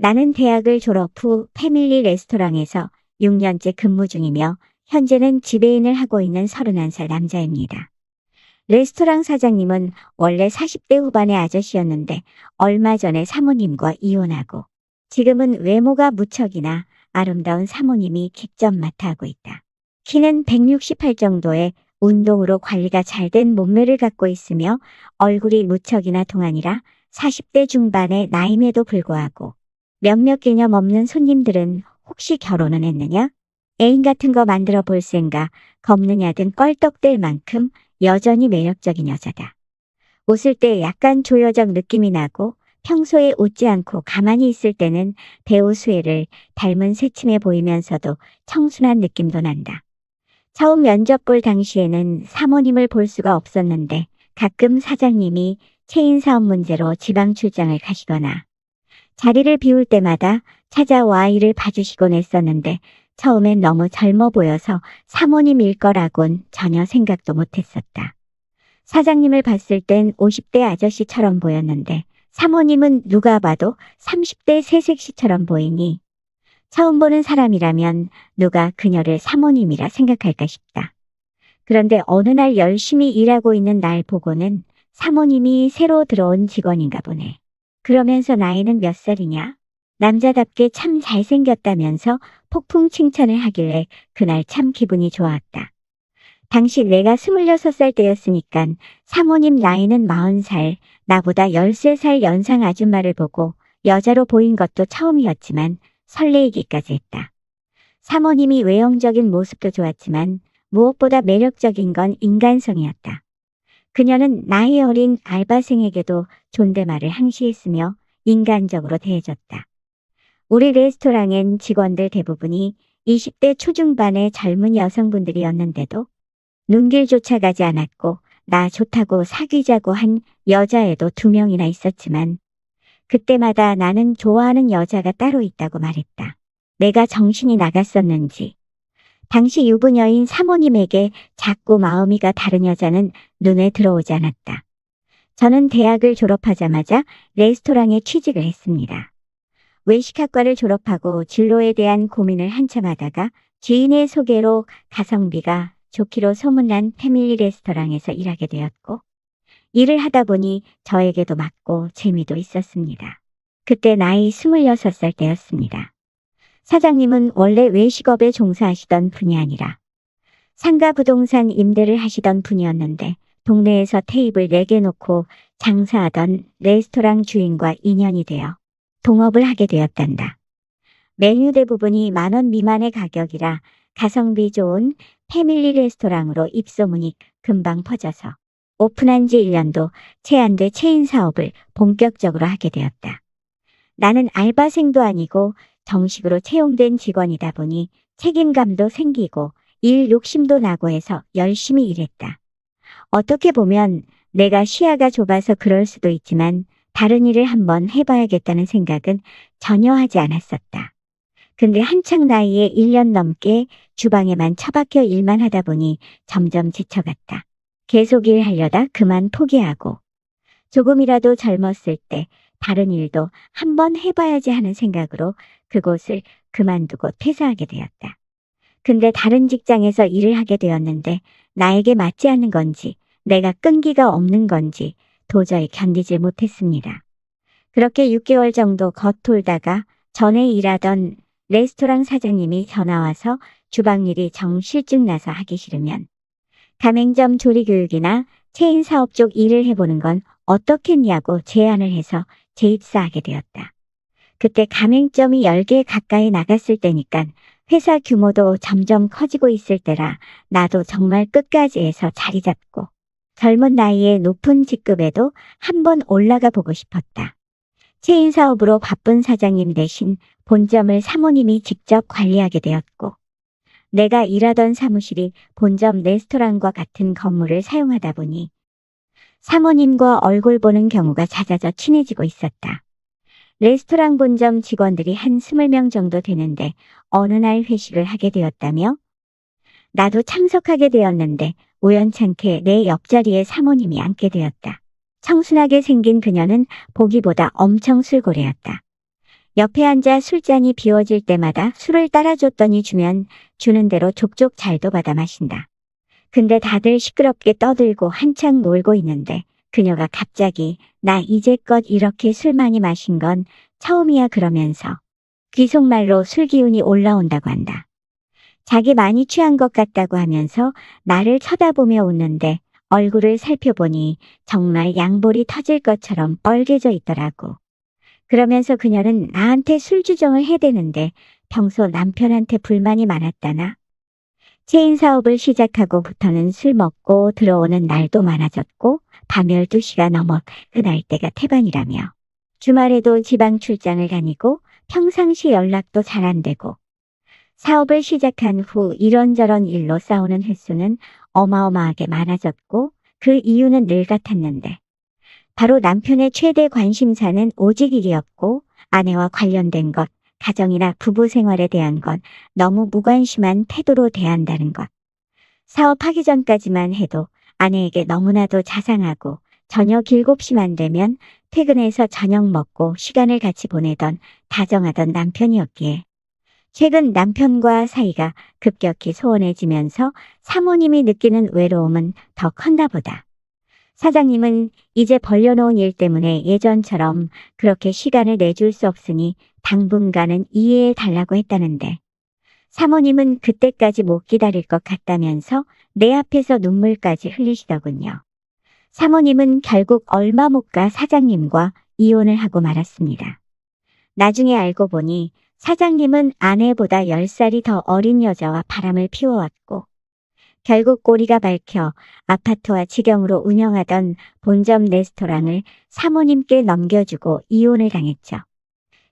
나는 대학을 졸업 후 패밀리 레스토랑에서 6년째 근무 중이며 현재는 지배인을 하고 있는 31살 남자입니다. 레스토랑 사장님은 원래 40대 후반의 아저씨였는데 얼마 전에 사모님과 이혼하고 지금은 외모가 무척이나 아름다운 사모님이 객점 맡아 하고 있다. 키는 168 정도의 운동으로 관리가 잘 된 몸매를 갖고 있으며 얼굴이 무척이나 동안이라 40대 중반의 나임에도 불구하고 몇몇 개념 없는 손님들은 혹시 결혼은 했느냐? 애인 같은 거 만들어 볼 생각 겁느냐 등 껄떡댈 만큼 여전히 매력적인 여자다. 웃을 때 약간 조여적 느낌이 나고 평소에 웃지 않고 가만히 있을 때는 배우 수혜를 닮은 새침해 보이면서도 청순한 느낌도 난다. 처음 면접 볼 당시에는 사모님을 볼 수가 없었는데 가끔 사장님이 체인 사업 문제로 지방 출장을 가시거나 자리를 비울 때마다 찾아와 일을 봐주시곤 했었는데 처음엔 너무 젊어 보여서 사모님일 거라곤 전혀 생각도 못했었다. 사장님을 봤을 땐 50대 아저씨처럼 보였는데 사모님은 누가 봐도 30대 새색시처럼 보이니 처음 보는 사람이라면 누가 그녀를 사모님이라 생각할까 싶다. 그런데 어느 날 열심히 일하고 있는 날 보고는 사모님이 새로 들어온 직원인가 보네. 그러면서 나이는 몇 살이냐? 남자답게 참 잘생겼다면서 폭풍 칭찬을 하길래 그날 참 기분이 좋았다. 당시 내가 26살 때였으니깐 사모님 나이는 40살, 나보다 13살 연상 아줌마를 보고 여자로 보인 것도 처음이었지만 설레이기까지 했다. 사모님이 외형적인 모습도 좋았지만 무엇보다 매력적인 건 인간성이었다. 그녀는 나이 어린 알바생에게도 존댓말을 항시했으며 인간적으로 대해줬다. 우리 레스토랑엔 직원들 대부분이 20대 초중반의 젊은 여성분들이었는데도 눈길조차 가지 않았고 나 좋다고 사귀자고 한 여자애도 두 명이나 있었지만 그때마다 나는 좋아하는 여자가 따로 있다고 말했다. 내가 정신이 나갔었는지 당시 유부녀인 사모님에게 자꾸 마음이가 다른 여자는 눈에 들어오지 않았다. 저는 대학을 졸업하자마자 레스토랑에 취직을 했습니다. 외식학과를 졸업하고 진로에 대한 고민을 한참 하다가 지인의 소개로 가성비가 좋기로 소문난 패밀리 레스토랑에서 일하게 되었고 일을 하다 보니 저에게도 맞고 재미도 있었습니다. 그때 나이 26살 때였습니다. 사장님은 원래 외식업에 종사하시던 분이 아니라 상가 부동산 임대를 하시던 분이었는데 동네에서 테이블 4개 놓고 장사하던 레스토랑 주인과 인연이 되어 동업을 하게 되었단다. 메뉴 대부분이 만원 미만의 가격이라 가성비 좋은 패밀리 레스토랑으로 입소문이 금방 퍼져서 오픈한 지 1년도 채 안 돼 체인 사업을 본격적으로 하게 되었다. 나는 알바생도 아니고 정식으로 채용된 직원이다 보니 책임감도 생기고 일 욕심도 나고 해서 열심히 일했다. 어떻게 보면 내가 시야가 좁아서 그럴 수도 있지만 다른 일을 한번 해봐야겠다는 생각은 전혀 하지 않았었다. 근데 한창 나이에 1년 넘게 주방에만 처박혀 일만 하다 보니 점점 지쳐갔다. 계속 일하려다 그만 포기하고 조금이라도 젊었을 때 다른 일도 한번 해봐야지 하는 생각으로 그곳을 그만두고 퇴사하게 되었다. 근데 다른 직장에서 일을 하게 되었는데 나에게 맞지 않는 건지 내가 끈기가 없는 건지 도저히 견디질 못했습니다. 그렇게 6개월 정도 겉돌다가 전에 일하던 레스토랑 사장님이 전화와서 주방 일이 정실증 나서 하기 싫으면 가맹점 조리교육이나 체인 사업 쪽 일을 해보는 건 어떻겠냐고 제안을 해서 재입사하게 되었다. 그때 가맹점이 10개 가까이 나갔을 때니까 회사 규모도 점점 커지고 있을 때라 나도 정말 끝까지 해서 자리 잡고 젊은 나이에 높은 직급에도 한번 올라가 보고 싶었다. 체인 사업으로 바쁜 사장님 대신 본점을 사모님이 직접 관리하게 되었고 내가 일하던 사무실이 본점 레스토랑과 같은 건물을 사용하다 보니 사모님과 얼굴 보는 경우가 잦아져 친해지고 있었다. 레스토랑 본점 직원들이 한 20명 정도 되는데 어느 날 회식을 하게 되었다며 나도 참석하게 되었는데 우연찮게 내 옆자리에 사모님이 앉게 되었다. 청순하게 생긴 그녀는 보기보다 엄청 술고래였다. 옆에 앉아 술잔이 비워질 때마다 술을 따라줬더니 주면 주는 대로 족족 잘도 받아 마신다. 근데 다들 시끄럽게 떠들고 한창 놀고 있는데 그녀가 갑자기 나 이제껏 이렇게 술 많이 마신 건 처음이야 그러면서 귀속말로 술 기운이 올라온다고 한다. 자기 많이 취한 것 같다고 하면서 나를 쳐다보며 웃는데 얼굴을 살펴보니 정말 양볼이 터질 것처럼 뻘개져 있더라고. 그러면서 그녀는 나한테 술 주정을 해대는데 평소 남편한테 불만이 많았다나? 체인 사업을 시작하고부터는 술 먹고 들어오는 날도 많아졌고 밤 12시가 넘어 그날 때가 태반이라며. 주말에도 지방 출장을 다니고 평상시 연락도 잘 안 되고 사업을 시작한 후 이런저런 일로 싸우는 횟수는 어마어마하게 많아졌고 그 이유는 늘 같았는데 바로 남편의 최대 관심사는 오직 일이었고 아내와 관련된 것, 가정이나 부부 생활에 대한 것 너무 무관심한 태도로 대한다는 것. 사업하기 전까지만 해도 아내에게 너무나도 자상하고 저녁 7시만 되면 퇴근해서 저녁 먹고 시간을 같이 보내던 다정하던 남편이었기에 최근 남편과 사이가 급격히 소원해지면서 사모님이 느끼는 외로움은 더 컸나 보다. 사장님은 이제 벌려놓은 일 때문에 예전처럼 그렇게 시간을 내줄 수 없으니 당분간은 이해해 달라고 했다는데 사모님은 그때까지 못 기다릴 것 같다면서 내 앞에서 눈물까지 흘리시더군요. 사모님은 결국 얼마 못 가 사장님과 이혼을 하고 말았습니다. 나중에 알고 보니 사장님은 아내보다 10살이 더 어린 여자와 바람을 피워왔고 결국 꼬리가 밝혀 아파트와 직영으로 운영하던 본점 레스토랑을 사모님께 넘겨주고 이혼을 당했죠.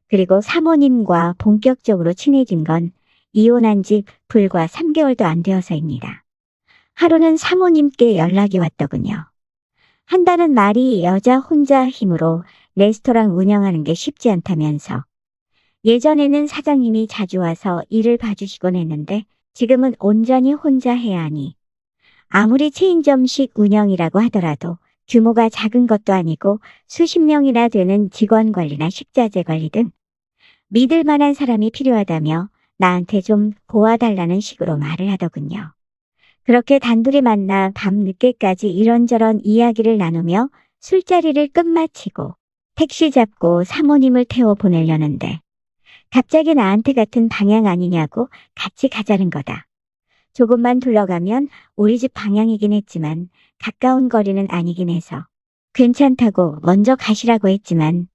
그리고 사모님과 본격적으로 친해진 건 이혼한 지 불과 3개월도 안 되어서입니다. 하루는 사모님께 연락이 왔더군요. 한다는 말이 여자 혼자 힘으로 레스토랑 운영하는 게 쉽지 않다면서 예전에는 사장님이 자주 와서 일을 봐주시곤 했는데 지금은 온전히 혼자 해야 하니 아무리 체인점식 운영이라고 하더라도 규모가 작은 것도 아니고 수십 명이나 되는 직원 관리나 식자재 관리 등 믿을 만한 사람이 필요하다며 나한테 좀 도와달라는 식으로 말을 하더군요. 그렇게 단둘이 만나 밤 늦게까지 이런저런 이야기를 나누며 술자리를 끝마치고 택시 잡고 사모님을 태워 보내려는데 갑자기 나한테 같은 방향 아니냐고 같이 가자는 거다. 조금만 둘러가면 우리 집 방향이긴 했지만 가까운 거리는 아니긴 해서 괜찮다고 먼저 가시라고 했지만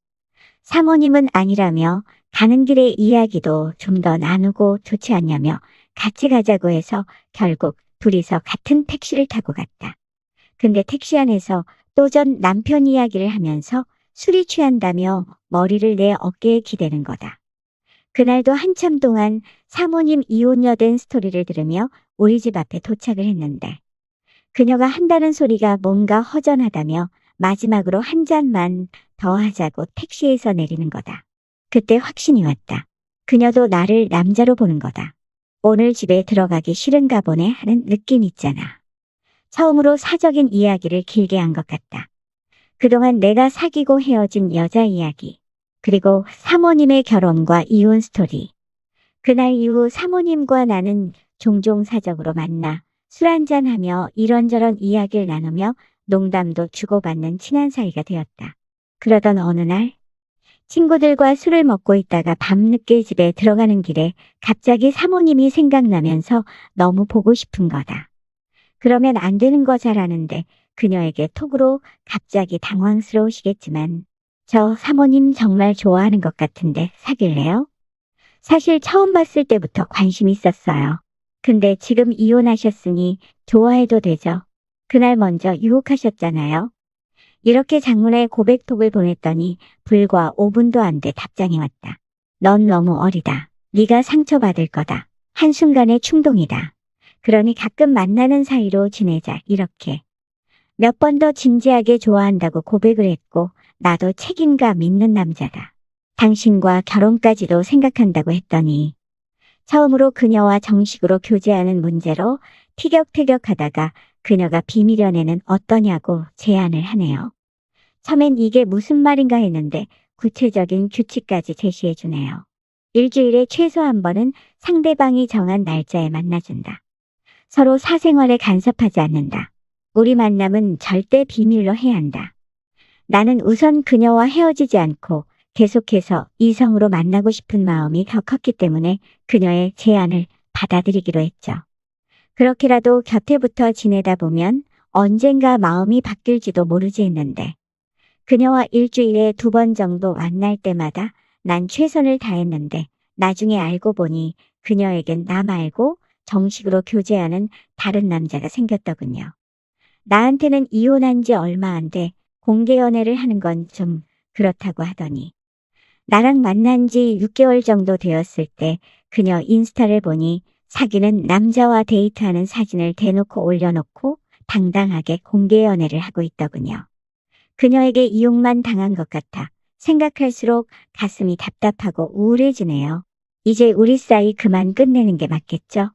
사모님은 아니라며 가는 길의 이야기도 좀 더 나누고 좋지 않냐며 같이 가자고 해서 결국 둘이서 같은 택시를 타고 갔다. 근데 택시 안에서 또 전 남편 이야기를 하면서 술이 취한다며 머리를 내 어깨에 기대는 거다. 그날도 한참 동안 사모님 이혼녀 된 스토리를 들으며 우리 집 앞에 도착을 했는데 그녀가 한다는 소리가 뭔가 허전하다며 마지막으로 한 잔만 더 하자고 택시에서 내리는 거다. 그때 확신이 왔다. 그녀도 나를 남자로 보는 거다. 오늘 집에 들어가기 싫은가 보네 하는 느낌 있잖아. 처음으로 사적인 이야기를 길게 한 것 같다. 그동안 내가 사귀고 헤어진 여자 이야기, 그리고 사모님의 결혼과 이혼 스토리. 그날 이후 사모님과 나는 종종 사적으로 만나 술 한잔하며 이런저런 이야기를 나누며 농담도 주고받는 친한 사이가 되었다. 그러던 어느 날 친구들과 술을 먹고 있다가 밤늦게 집에 들어가는 길에 갑자기 사모님이 생각나면서 너무 보고 싶은 거다. 그러면 안 되는 거 잘 아는데 그녀에게 톡으로 갑자기 당황스러우시겠지만 저 사모님 정말 좋아하는 것 같은데 사귈래요? 사실 처음 봤을 때부터 관심 있었어요. 근데 지금 이혼하셨으니 좋아해도 되죠. 그날 먼저 유혹하셨잖아요. 이렇게 장문의 고백톡을 보냈더니 불과 5분도 안 돼 답장이 왔다. 넌 너무 어리다. 네가 상처받을 거다. 한순간의 충동이다. 그러니 가끔 만나는 사이로 지내자. 이렇게. 몇 번 더 진지하게 좋아한다고 고백을 했고 나도 책임감 있는 남자다. 당신과 결혼까지도 생각한다고 했더니 처음으로 그녀와 정식으로 교제하는 문제로 티격태격하다가 그녀가 비밀 연애는 어떠냐고 제안을 하네요. 처음엔 이게 무슨 말인가 했는데 구체적인 규칙까지 제시해 주네요. 일주일에 최소 한 번은 상대방이 정한 날짜에 만나준다. 서로 사생활에 간섭하지 않는다. 우리 만남은 절대 비밀로 해야 한다. 나는 우선 그녀와 헤어지지 않고 계속해서 이성으로 만나고 싶은 마음이 더 컸기 때문에 그녀의 제안을 받아들이기로 했죠. 그렇게라도 곁에 붙어 지내다 보면 언젠가 마음이 바뀔지도 모르지 했는데 그녀와 일주일에 두 번 정도 만날 때마다 난 최선을 다했는데 나중에 알고 보니 그녀에겐 나 말고 정식으로 교제하는 다른 남자가 생겼더군요. 나한테는 이혼한 지 얼마 안 돼 공개 연애를 하는 건 좀 그렇다고 하더니 나랑 만난 지 6개월 정도 되었을 때 그녀 인스타를 보니 사귀는 남자와 데이트하는 사진을 대놓고 올려놓고 당당하게 공개 연애를 하고 있더군요. 그녀에게 이용만 당한 것 같아 생각할수록 가슴이 답답하고 우울해지네요. 이제 우리 사이 그만 끝내는 게 맞겠죠?